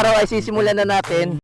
araw ay sisimulan na natin.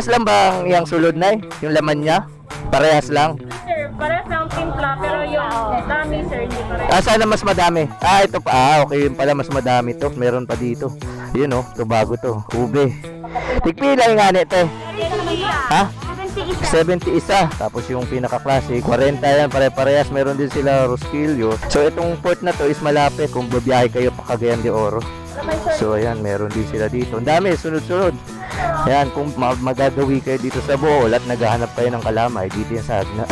Parehas lang ba ang iyang sulod na Yung laman niya? Parehas lang? Sir, parehas lang timpla, pero yung dami, sir, hindi parehas. Ah, sana mas madami. Ah, ito pa. Ah, okay. Yun pala, mas madami to. Meron pa dito. Yun oh, ito bago to. Ube. Tigpila yung nga nito. Ha? 70 isa. Tapos yung pinaka-klase, 40 yan. Pare-parehas. Meron din sila Roskillo. So, itong port na to is malapit kung babiyahe kayo pa Cagayan de Oro. So, ayan. Meron din sila dito. Ang dami. Sunod-sunod. Ayan. Kung ma- magagawi kayo dito sa Bohol at naghahanap kayo ng kalamay, dito yan sa Agna.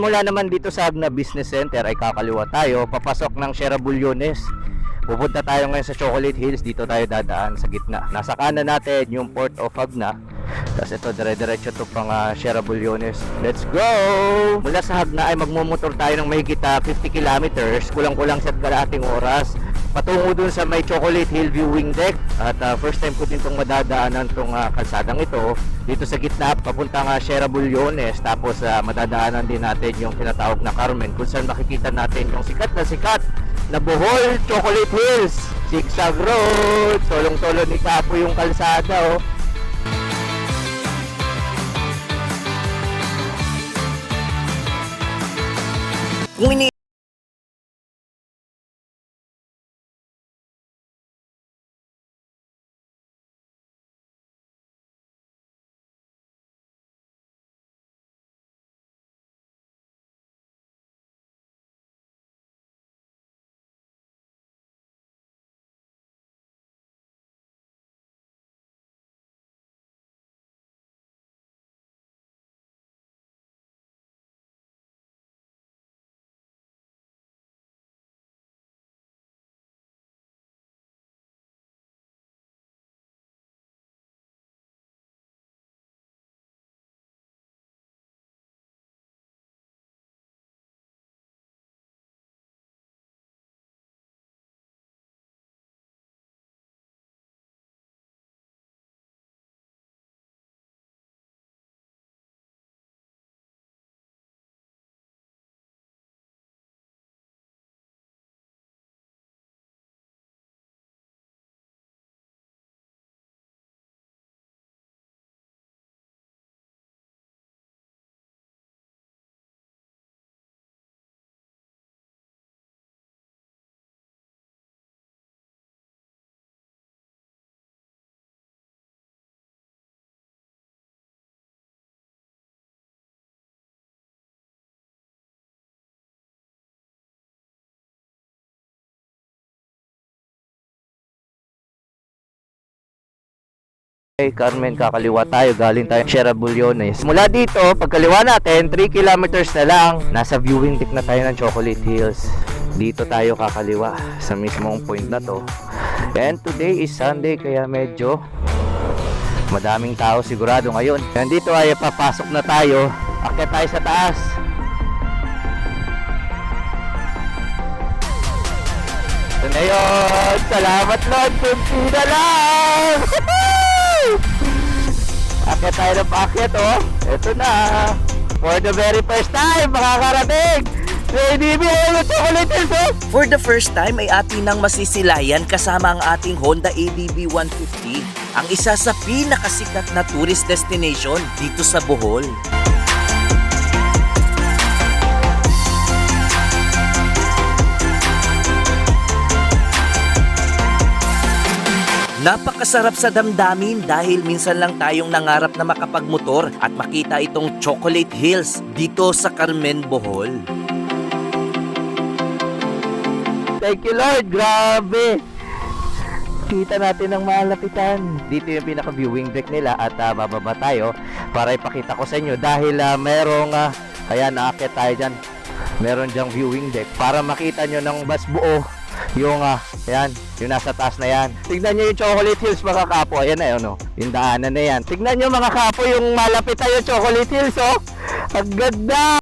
Mula naman dito sa Agna Business Center ay kakaliwa tayo papasok ng Sierra Bullones. Pupunta tayo ngayon sa Chocolate Hills. Dito tayo dadaan sa gitna. Nasa kanan natin yung Port of Agna. Tapos ito dire-diretso to pang uh, Sierra Bullones. Let's go! Mula sa Agna ay magmumotor tayo ng mahigit ah, 50 kilometers. Kulang-kulang sa kalahating oras. Patungo dun sa may Chocolate Hill Viewing Deck. At ah, first time ko din itong madadaanan tong ah, kalsadang ito. Dito sa gitna, papunta nga Sierra Bullones. Tapos ah, madadaanan din natin yung tinatawag na Carmen. Kung saan makikita natin yung sikat na sikat na Bohol Chocolate Hills. Zigzag Road. Solong-solo ni Kapo yung kalsada. Oh. Kung ini Hey Carmen, kakaliwa tayo. Galing tayo Sierra Bullones. Mula dito, pagkaliwa natin, 3 kilometers na lang. Nasa viewing deck na tayo ng Chocolate Hills. Dito tayo kakaliwa sa mismong point na to. And today is Sunday kaya medyo madaming tao sigurado ngayon. Nandito ay papasok na tayo. Akyat tayo sa taas. Ito na yun. Salamat Lord. Kunti na lang. Akyat tayo ng packet oh. Ito na. For the very first time, makakarating. ADB, ayun, chocolate hills. For the first time ay atin nang masisilayan kasama ang ating Honda ADB 150, ang isa sa pinakasikat na tourist destination dito sa Bohol. Napakasarap sa damdamin dahil minsan lang tayong nangarap na makapagmotor at makita itong Chocolate Hills dito sa Carmen, Bohol. Thank you Lord, grabe. Kita natin ang malapitan. Dito yung pinaka-viewing deck nila at ah, bababa tayo para ipakita ko sa inyo dahil ah, merong, uh, kaya naakit tayo dyan, meron dyang viewing deck para makita nyo ng mas buo yung, ah, yan, yung nasa taas na yan. Tignan nyo yung Chocolate Hills mga kapo, ayan na yun, oh, yung daanan na yan. Tignan nyo mga kapo yung malapitan yung Chocolate Hills, oh. Ang ganda!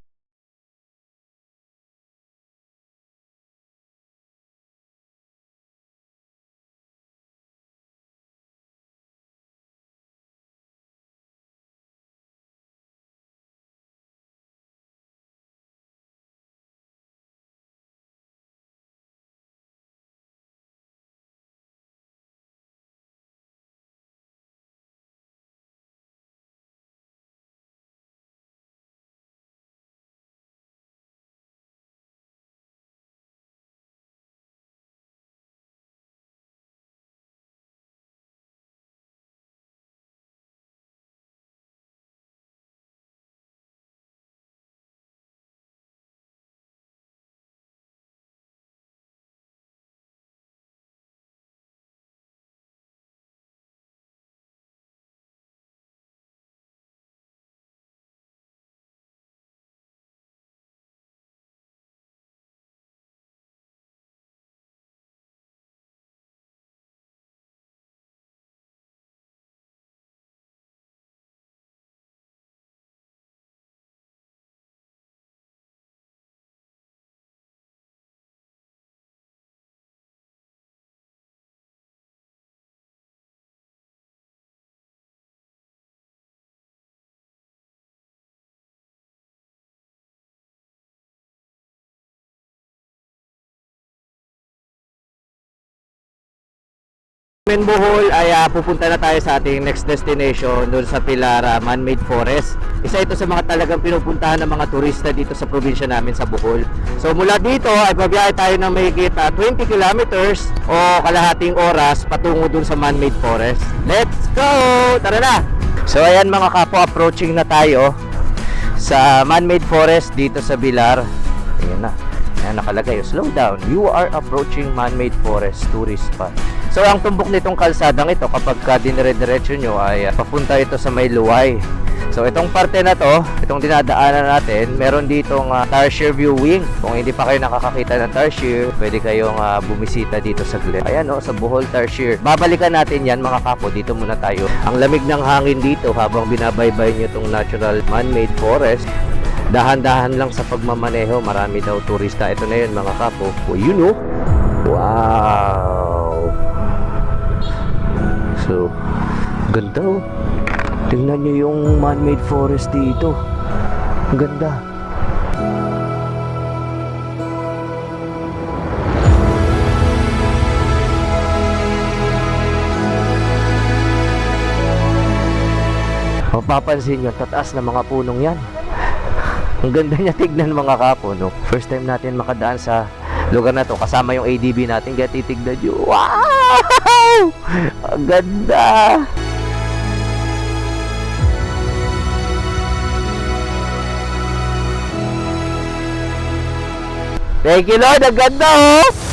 Men Bohol ay ah, pupunta na tayo sa ating next destination doon sa Pilar ah, Man-Made Forest. Isa ito sa mga talagang pinupuntahan ng mga turista dito sa probinsya namin sa Bohol. So mula dito ay babiyahe tayo ng mahigit ah, 20 kilometers o kalahating oras patungo doon sa Man-Made Forest. Let's go! Tara na! So ayan mga kapo, approaching na tayo sa Man-Made Forest dito sa Bilar. Ayan na. Ayan nakalagay, slow down. You are approaching man-made forest tourist spot. So ang tumbok nitong kalsadang ito kapag ka dinire-diretso nyo ay uh, papunta ito sa may luway. So itong parte na to, itong dinadaanan natin, meron ditong uh, Tarsier viewing. Kung hindi pa kayo nakakakita ng Tarsier, pwede kayong uh, bumisita dito sa Glen. Ayan oh, sa Bohol Tarsier. Babalikan natin yan mga kapo, dito muna tayo. Ang lamig ng hangin dito habang binabaybay nyo itong natural man-made forest dahan-dahan lang sa pagmamaneho marami daw turista. Ito na yun mga kapo. Oh, you know. Wow. So ganda oh. Tingnan nyo yung man-made forest dito. Ganda. Mapapansin nyo tataas na mga punong yan ang ganda niya tignan mga kapo, no? First time natin makadaan sa lugar na to kasama yung ADB natin kaya titignan nyo. Wow! Ang ganda! Thank you Lord, ang ganda oh!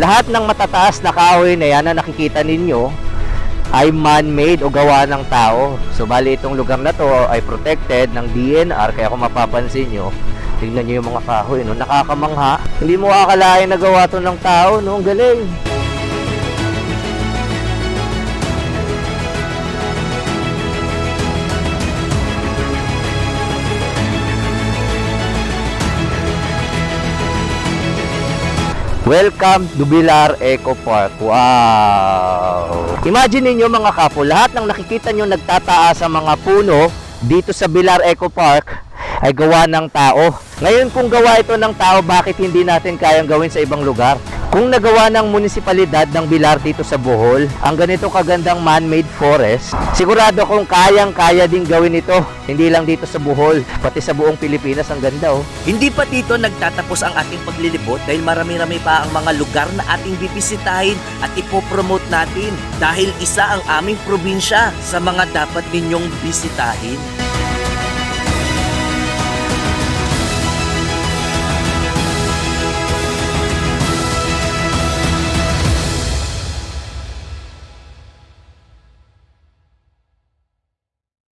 Lahat ng matataas na kahoy na yan na nakikita ninyo ay man-made o gawa ng tao. So bali itong lugar na to ay protected ng DNR kaya kung mapapansin nyo, tingnan nyo yung mga kahoy, no? nakakamangha. Hindi mo akalain na gawa to ng tao, no? Ang galing. Welcome to Bilar Eco Park. Wow! Imagine niyo mga kapo, lahat ng nakikita nyo nagtataas sa mga puno dito sa Bilar Eco Park ay gawa ng tao. Ngayon kung gawa ito ng tao, bakit hindi natin kayang gawin sa ibang lugar? Kung nagawa ng munisipalidad ng Bilar dito sa Bohol, ang ganito kagandang man-made forest, sigurado kung kayang-kaya din gawin ito. Hindi lang dito sa Bohol, pati sa buong Pilipinas ang ganda oh. Hindi pa dito nagtatapos ang ating paglilibot dahil marami-rami pa ang mga lugar na ating bibisitahin at ipopromote natin dahil isa ang aming probinsya sa mga dapat ninyong bisitahin.